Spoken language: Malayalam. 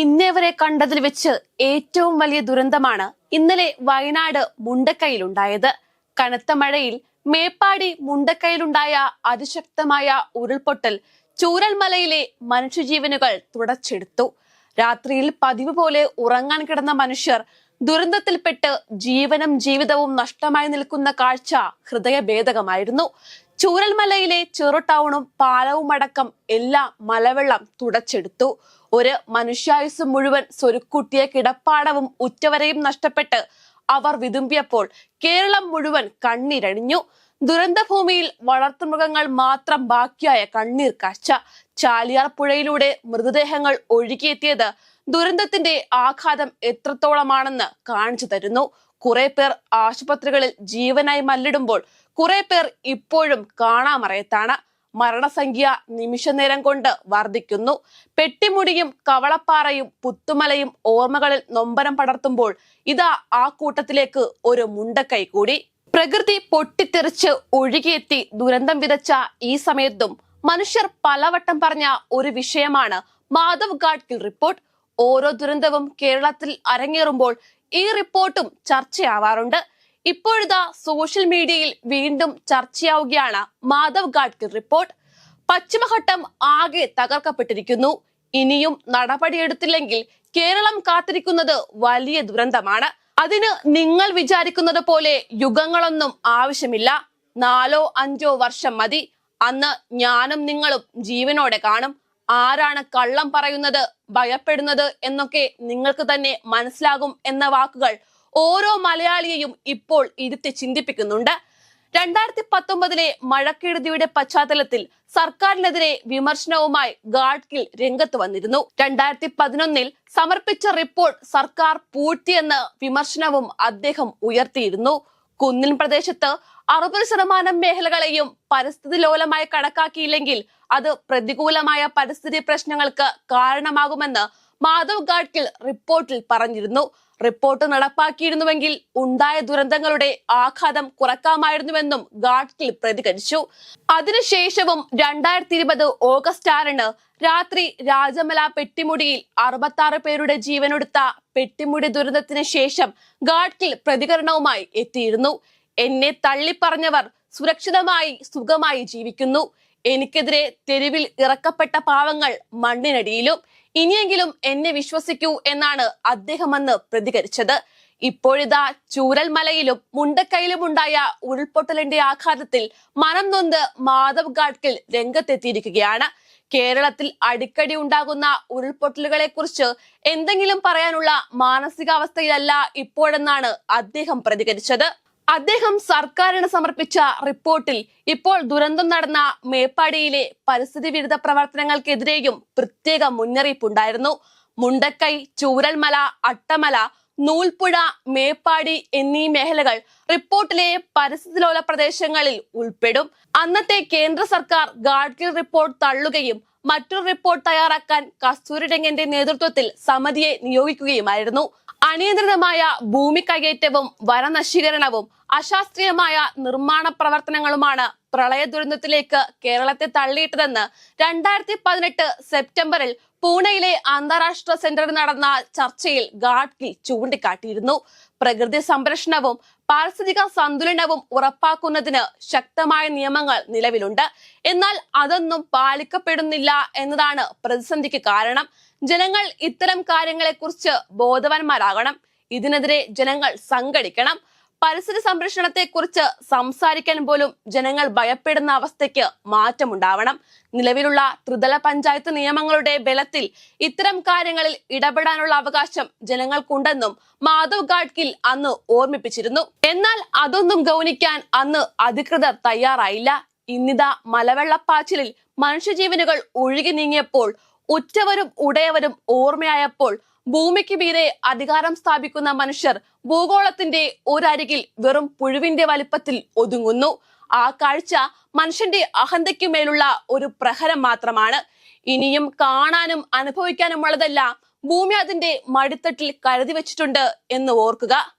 ഇന്നേ വരെ കണ്ടതിൽ വെച്ച് ഏറ്റവും വലിയ ദുരന്തമാണ് ഇന്നലെ വയനാട് മുണ്ടക്കൈയിലുണ്ടായത്. കനത്ത മഴയിൽ മേപ്പാടി മുണ്ടക്കൈയിലുണ്ടായ അതിശക്തമായ ഉരുൾപൊട്ടൽ ചൂരൽമലയിലെ മനുഷ്യജീവനുകൾ തുടച്ചെടുത്തു. രാത്രിയിൽ പതിവ് പോലെ ഉറങ്ങാൻ കിടന്ന മനുഷ്യർ ദുരന്തത്തിൽപ്പെട്ട് ജീവനും ജീവിതവും നഷ്ടമായി നിൽക്കുന്ന കാഴ്ച ഹൃദയഭേദകമായിരുന്നു. ചൂരൽമലയിലെ ചെറു ടൗണും പാലവും അടക്കം എല്ലാം മലവെള്ളം തുടച്ചെടുത്തു. ഒരു മനുഷ്യായുസ് മുഴുവൻ സ്വരുക്കൂട്ടിയ കിടപ്പാടവും ഉറ്റവരെയും നഷ്ടപ്പെട്ട് അവർ വിതുമ്പിയപ്പോൾ കേരളം മുഴുവൻ കണ്ണീരണിഞ്ഞു. ദുരന്തഭൂമിയിൽ വളർത്തുമൃഗങ്ങൾ മാത്രം ബാക്കിയായ കണ്ണീർ കാഴ്ച ചാലിയാർ പുഴയിലൂടെ മൃതദേഹങ്ങൾ ഒഴുകിയെത്തിയത് ദുരന്തത്തിന്റെ ആഘാതം എത്രത്തോളമാണെന്ന് കാണിച്ചു തരുന്നു. കുറെ പേർ ആശുപത്രികളിൽ ജീവനായി മല്ലിടുമ്പോൾ കുറെ പേർ ഇപ്പോഴും കാണാമറയത്താണ്. മരണസംഖ്യ നിമിഷനേരം കൊണ്ട് വർദ്ധിക്കുന്നു. പെട്ടിമുടിയും കവളപ്പാറയും പുത്തുമലയും ഓർമ്മകളിൽ നൊമ്പരം പടർത്തുമ്പോൾ ഇതാ ആ കൂട്ടത്തിലേക്ക് ഒരു മുണ്ടക്കൈ കൂടി. പ്രകൃതി പൊട്ടിത്തെറിച്ച് ഒഴുകിയെത്തി ദുരന്തം വിതച്ച ഈ സമയത്തും മനുഷ്യർ പലവട്ടം പറഞ്ഞ ഒരു വിഷയമാണ്. മാധവ് ഗാഡ്ഗിൽ റിപ്പോർട്ട്. ഓരോ ദുരന്തവും കേരളത്തിൽ അരങ്ങേറുമ്പോൾ ഈ റിപ്പോർട്ടും ചർച്ചയാവാറുണ്ട്. ഇപ്പോഴിതാ സോഷ്യൽ മീഡിയയിൽ വീണ്ടും ചർച്ചയാവുകയാണ് മാധവ് ഗാഡ്ഗിൽ റിപ്പോർട്ട്. പശ്ചിമഘട്ടം ആകെ തകർക്കപ്പെട്ടിരിക്കുന്നു. ഇനിയും നടപടിയെടുത്തില്ലെങ്കിൽ കേരളം കാത്തിരിക്കുന്നത് വലിയ ദുരന്തമാണ്. അതിന് നിങ്ങൾ വിചാരിക്കുന്നത് പോലെ യുഗങ്ങളൊന്നും ആവശ്യമില്ല. നാലോ അഞ്ചോ വർഷം മതി. അന്ന് ഞാനും നിങ്ങളും ജീവനോടെ കാണും. ആരാണ് കള്ളം പറയുന്നത് ഭയപ്പെടുന്നത് എന്നൊക്കെ നിങ്ങൾക്ക് തന്നെ മനസ്സിലാകും എന്ന വാക്കുകൾ ഓരോ മലയാളിയെയും ഇപ്പോൾ ഇരുത്തി ചിന്തിപ്പിക്കുന്നുണ്ട്. രണ്ടായിരത്തി പത്തൊമ്പതിലെ മഴക്കെടുതിയുടെ പശ്ചാത്തലത്തിൽ സർക്കാരിനെതിരെ വിമർശനവുമായി ഗാഡ്ഗിൽ രംഗത്ത് വന്നിരുന്നു. രണ്ടായിരത്തി പതിനൊന്നിൽ സമർപ്പിച്ച റിപ്പോർട്ട് സർക്കാർ പൂഴ്ത്തിയെന്ന് വിമർശനവും അദ്ദേഹം ഉയർത്തിയിരുന്നു. കുന്നിൻ പ്രദേശത്ത് അറുപത് ശതമാനം മേഖലകളെയും പരിസ്ഥിതി ലോലമായി കണക്കാക്കിയില്ലെങ്കിൽ അത് പ്രതികൂലമായ പരിസ്ഥിതി പ്രശ്നങ്ങൾക്ക് കാരണമാകുമെന്ന് മാധവ് ഗാഡ്ഗിൽ റിപ്പോർട്ടിൽ പറഞ്ഞിരുന്നു. റിപ്പോർട്ട് നടപ്പാക്കിയിരുന്നുവെങ്കിൽ ഉണ്ടായ ദുരന്തങ്ങളുടെ ആഘാതം കുറക്കാമായിരുന്നുവെന്നും ഗാഡ്ഗിൽ പ്രതികരിച്ചു. അതിനുശേഷവും രണ്ടായിരത്തി ഇരുപത് ഓഗസ്റ്റ് ആറിന് രാത്രി രാജമല പെട്ടിമുടിയിൽ അറുപത്തി പേരുടെ ജീവനൊടുത്ത പെട്ടിമുടി ദുരന്തത്തിന് ശേഷം ഗാഡ്ഗിൽ പ്രതികരണവുമായി എത്തിയിരുന്നു. എന്നെ തള്ളിപ്പറഞ്ഞവർ സുരക്ഷിതമായി സുഖമായി ജീവിക്കുന്നു. എനിക്കെതിരെ തെരുവിൽ ഇറക്കപ്പെട്ട പാവങ്ങൾ മണ്ണിനടിയിലും ഇനിയെങ്കിലും എന്നെ വിശ്വസിക്കൂ എന്നാണ് അദ്ദേഹം അന്ന് പ്രതികരിച്ചത്. ഇപ്പോഴിതാ ചൂരൽമലയിലും മുണ്ടക്കൈയിലും ഉണ്ടായ ഉരുൾപൊട്ടലിന്റെ ആഘാതത്തിൽ മനം നൊന്ത് മാധവ് ഗാഡ്ഗിൽ രംഗത്തെത്തിയിരിക്കുകയാണ്. കേരളത്തിൽ അടിക്കടി ഉണ്ടാകുന്ന ഉരുൾപൊട്ടലുകളെ കുറിച്ച് എന്തെങ്കിലും പറയാനുള്ള മാനസികാവസ്ഥയിലല്ല ഇപ്പോഴെന്നാണ് അദ്ദേഹം പ്രതികരിച്ചത്. അദ്ദേഹം സർക്കാരിന് സമർപ്പിച്ച റിപ്പോർട്ടിൽ ഇപ്പോൾ ദുരന്തം നടന്ന മേപ്പാടിയിലെ പരിസ്ഥിതി വിരുദ്ധ പ്രവർത്തനങ്ങൾക്കെതിരെയും പ്രത്യേക മുന്നറിയിപ്പുണ്ടായിരുന്നു. മുണ്ടക്കൈ ചൂരൽമല അട്ടമല നൂൽപ്പുഴ മേപ്പാടി എന്നീ മേഖലകൾ റിപ്പോർട്ടിലെ പരിസ്ഥിതി ലോല പ്രദേശങ്ങളിൽ ഉൾപ്പെടും. അന്നത്തെ കേന്ദ്ര സർക്കാർ ഗാഡ്ഗിൽ റിപ്പോർട്ട് തള്ളുകയും മറ്റൊരു റിപ്പോർട്ട് തയ്യാറാക്കാൻ കസ്തൂരിരംഗന്റെ നേതൃത്വത്തിൽ സമിതിയെ നിയോഗിക്കുകയുമായിരുന്നു. അനിയന്ത്രിതമായ ഭൂമി കയ്യേറ്റവും വനനശീകരണവും അശാസ്ത്രീയമായ നിർമ്മാണ പ്രവർത്തനങ്ങളുമാണ് പ്രളയ ദുരന്തത്തിലേക്ക് കേരളത്തെ തള്ളിയിട്ടതെന്ന് രണ്ടായിരത്തി പതിനെട്ട് സെപ്റ്റംബറിൽ പൂനെയിലെ അന്താരാഷ്ട്ര സെന്ററിൽ നടന്ന ചർച്ചയിൽ ഗാഡ്ഗിൽ ചൂണ്ടിക്കാട്ടിയിരുന്നു. പ്രകൃതി സംരക്ഷണവും പാരിസ്ഥിതിക സന്തുലനവും ഉറപ്പാക്കുന്നതിന് ശക്തമായ നിയമങ്ങൾ നിലവിലുണ്ട്. എന്നാൽ അതൊന്നും പാലിക്കപ്പെടുന്നില്ല എന്നതാണ് പ്രതിസന്ധിക്ക് കാരണം. ജനങ്ങൾ ഇത്തരം കാര്യങ്ങളെക്കുറിച്ച് ബോധവാന്മാരാകണം. ഇതിനെതിരെ ജനങ്ങൾ സംഘടിക്കണം. പരിസ്ഥിതി സംരക്ഷണത്തെ കുറിച്ച് സംസാരിക്കാൻ പോലും ജനങ്ങൾ ഭയപ്പെടുന്ന അവസ്ഥയ്ക്ക് മാറ്റമുണ്ടാവണം. നിലവിലുള്ള ത്രിതല പഞ്ചായത്ത് നിയമങ്ങളുടെ ബലത്തിൽ ഇത്തരം കാര്യങ്ങളിൽ ഇടപെടാനുള്ള അവകാശം ജനങ്ങൾക്കുണ്ടെന്നും മാധവ് ഗാഡ്ഗിൽ അന്ന് ഓർമ്മിപ്പിച്ചിരുന്നു. എന്നാൽ അതൊന്നും ഗൗനിക്കാൻ അന്ന് അധികൃതർ തയ്യാറായില്ല. ഇന്നിതാ മലവെള്ളപ്പാച്ചിലിൽ മനുഷ്യജീവനുകൾ ഒഴുകി നീങ്ങിയപ്പോൾ ഉറ്റവരും ഉടയവരും ഓർമ്മയായപ്പോൾ ഭൂമിക്ക് മീതെ അധികാരം സ്ഥാപിക്കുന്ന മനുഷ്യർ ഭൂഗോളത്തിന്റെ ഒരരികിൽ വെറും പുഴുവിന്റെ വലിപ്പത്തിൽ ഒതുങ്ങുന്നു. ആ കാഴ്ച മനുഷ്യന്റെ അഹന്തയ്ക്കു മേലുള്ള ഒരു പ്രഹരം മാത്രമാണ്. ഇനിയും കാണാനും അനുഭവിക്കാനുമുള്ളതെല്ലാം ഭൂമി അതിന്റെ മടിത്തട്ടിൽ കരുതി വെച്ചിട്ടുണ്ട് എന്ന് ഓർക്കുക.